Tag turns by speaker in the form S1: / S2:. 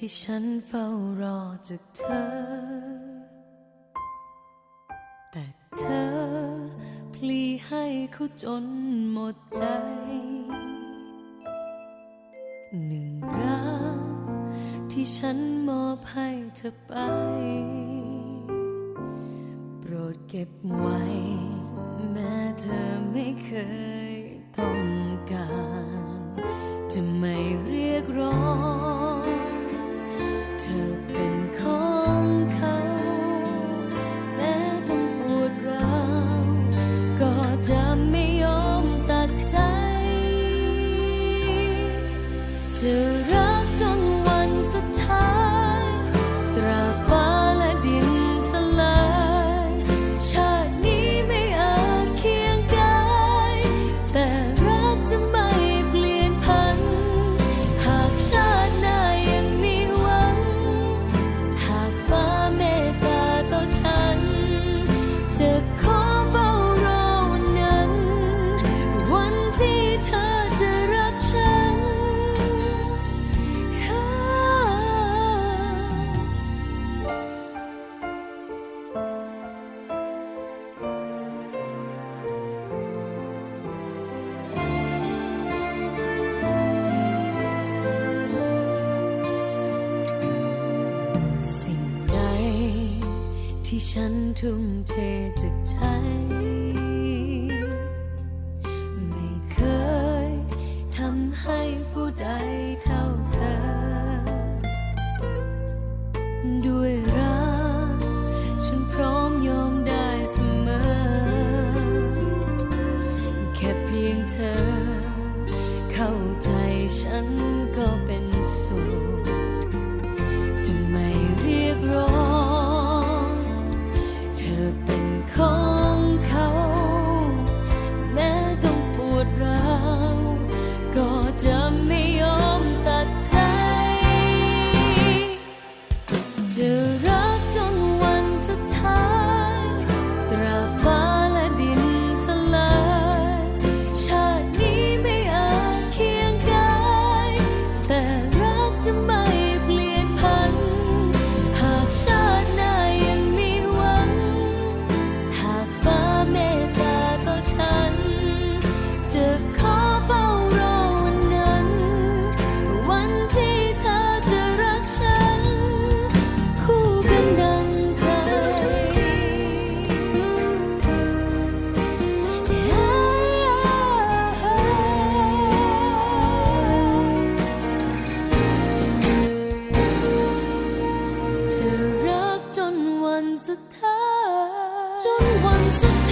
S1: ที่ฉันเฝ้ารอจากเธอ แต่เธอพลีให้เขาจนหมดใจ หนึ่งรักที่ฉันมอบให้เธอไป โปรดเก็บไว้ แม้เธอไม่เคยต้อง จะรักจนวันสุดท้าย ตราฟ้าและดินสลาย ชาตินี้ไม่อาจเคียงกายแต่รักจะไม่เปลี่ยนพัน หากชาติหน้ายังมีหวัง หากฟ้าเมตตาต่อฉันจะ สิ่งใดที่ฉันทุ่มเทจากใจ ไม่เคยทำให้ผู้ใดเท่าเธอ ด้วยรักฉันพร้อมยอมได้เสมอ แค่เพียงเธอ เข้าใจฉันก็เป็นสุขจะไม่ วดร้าวก็จำ วั